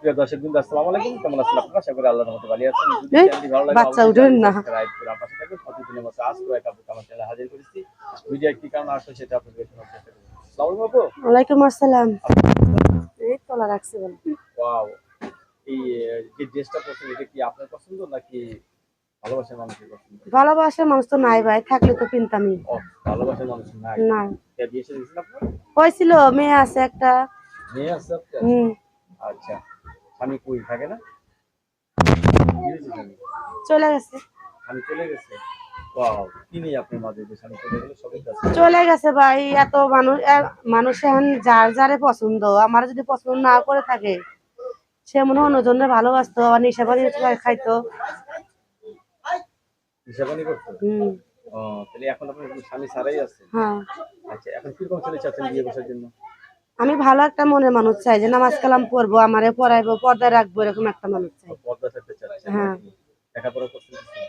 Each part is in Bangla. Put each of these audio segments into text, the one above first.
সুপ্রিয় দর্শক বিন্দু আসসালামু আলাইকুম। কেমন আছেন আপনারা? আশা করি আল্লাহর রহমতে ভালো আছেন। যদি চ্যানেলটি ভালো লাগে বাচ্চা উঠবেন না। সাবস্ক্রাইব করে প্রতিদিনের মতো আজ করে একটা আমার চ্যানেলে হাজির করেছি। ভিডিও কি কারণ আসলে সেটা আপনাদের শোনার চেষ্টা করব আসসালামু আলাইকুম আসসালাম। এই তোলা রাখছি বল। ওয়াও। এই যে ড্রেসটা পরছেন এটা কি আপনার পছন্দ নাকি ভালোবাসার মানুষের পছন্দ? ভালোবাসার মানুষ তো নাই ভাই থাকলে তো কিনতামই। ভালোবাসার মানুষ নাই। না। কে বিয়ে আপনার? হয়েছিল মেয়ে আছে একটা। মেয়ে আছে আপনার আচ্ছা। কই থাকে না? চলে গেছে। স্বামী চলে গেছে? চলে গেছে ভাই এত মানুষ মানুষ এখন যার যারে পছন্দ আমার যদি পছন্দ না করে থাকে সে মনে হয় অন্যজনের ভালোবাসতো আর নেশা পানি খাইতো। হিসাবানি করতো? হুম। তাহলে এখন আপনার স্বামী ছাড়াই আছে? হ্যাঁ। আচ্ছা এখন কীরকম ছেলে চাচ্ছেন বিয়ে বসার জন্য? আমি ভালো একটা মনের মানুষ চাই যে নামাজ কালাম পড়ব আমারে পড়াইবো পর্দায় রাখব এরকম একটা মানুষ চাই। হ্যাঁ।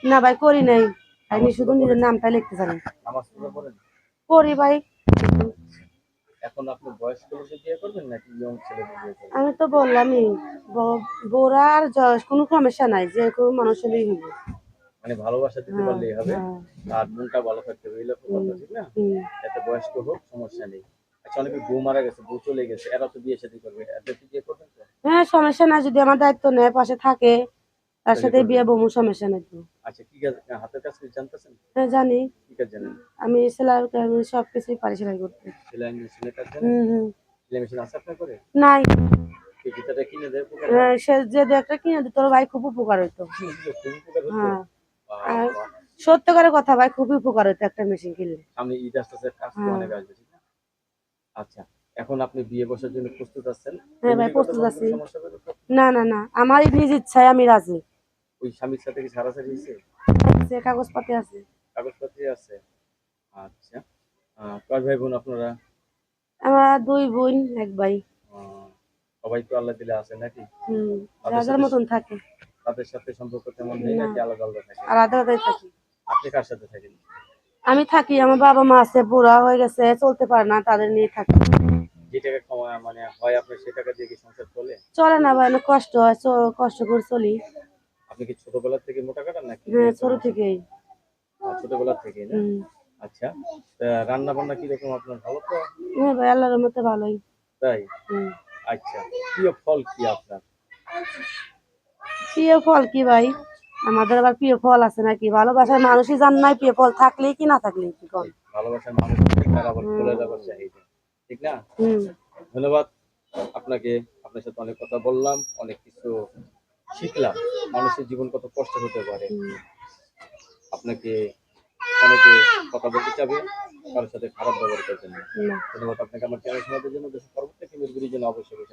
না ভাই করি নাই। আমি শুধু নিজের নামটা লিখতে জানি। করেন করি ভাই। এখন আপনি বয়স্ক লোকে বিয়ে করবেন নাকি ইয়ং ছেলে আমি তো বললামই ব- বুড়া আর জয়স কোনো সমস্যা নাই যে কোনো মানুষেরই হবে। মানে ভালোবাসা দিতে পারলেই হবে। হ্যাঁ, আর মনটা ভালো থাকতে হবে এই লোক কথা ঠিক না? এত বয়স্ক হোক সমস্যা নেই। অনেকে বউ মারা গেছে বউ চলে গেছে এরা তো বিয়ে শাদী করবে এদের বিয়ে করবেন তো হ্যাঁ সমস্যা যদি আমার দায়িত্ব নেয় পাশে থাকে তার সাথে বিয়ে বমু সমস্যা নাই তো। আচ্ছা কি কাজ হাতের কাজ কি জানতেছেন? হ্যাঁ জানি। কি কাজ জানেন? আমি সেলাই আমি সব কিছুই পারি সেলাই করতে। সেলাই মেশিনের কাজ জানেন? হুম হুম। সেলাই মেশিন আছে আপনার করে নাই। কি কিনে দেয় হ্যাঁ, সে একটা কিনে দিত তোর ভাই খুব উপকার হইতো। খুব উপকার হতো হ্যাঁ। আর বাহ। কথা ভাই খুবই উপকার হইতো একটা মেশিন কিনলে। সামনে ঈদ আসতেছে কাজ হ্যাঁ। অনেক আসবে আচ্ছা এখন আপনি বিয়ে বসার জন্য প্রস্তুত আছেন? হ্যাঁ ভাই, প্রস্তুত আছি। না না না আমার নিজ ইচ্ছায় আমি রাজি। ওই স্বামীর সাথে কি সারাসারি হয়েছে? সে কাগজপাতি আছে। কাগজপত্র আছে। আচ্ছা কয় ভাই বোন আপনারা? আমার দুই বোন এক ভাই। সবাই তো আল্লাহ দিলে আছে নাকি? হুম রাজার মতন থাকে। তাদের সাথে সম্পর্ক তেমন নেই নাকি আলাদা আলাদা থাকে? আলাদা আলাদাই থাকি। আপনি কার সাথে থাকেন? আমি থাকি আমার বাবা মা আছে বুড়া হয়ে গেছে চলতে পারে না তাদের নিয়ে থাকি। মানে হয় কি চলে? না ভাই কষ্ট হয় কষ্ট করে চলি। আপনি কি ছোটবেলা থেকে মোটা কাটান নাকি? হ্যাঁ ছোট থেকেই। আহ, ছোটবেলা থেকে না? আচ্ছা রান্না বান্না কীরকম আপনার ভালো তো? হ্যাঁ ভাই আল্লাহর মতো ভালোই। তাই? আচ্ছা প্রিয় ফল কি আপনার? প্রিয় ফল কি ভাই? আমাদের আবার প্রিয় ফল আছে নাকি? ভালোবাসার মানুষই জান নাই প্রিয় ফল থাকলে কি না থাকলে কি কম ভালোবাসার মানুষ ঠিক না ধন্যবাদ আপনাকে আপনার সাথে অনেক কথা বললাম অনেক কিছু শিখলাম। মানুষের জীবন কত কষ্ট হতে পারে। আপনাকে অনেকে কথা বলতে চাবে কারোর সাথে খারাপ ব্যবহার করবেন না। ধন্যবাদ আপনাকে আমার চ্যানেল শোনার জন্য। দেশের পরবর্তী জন্য অবশ্যই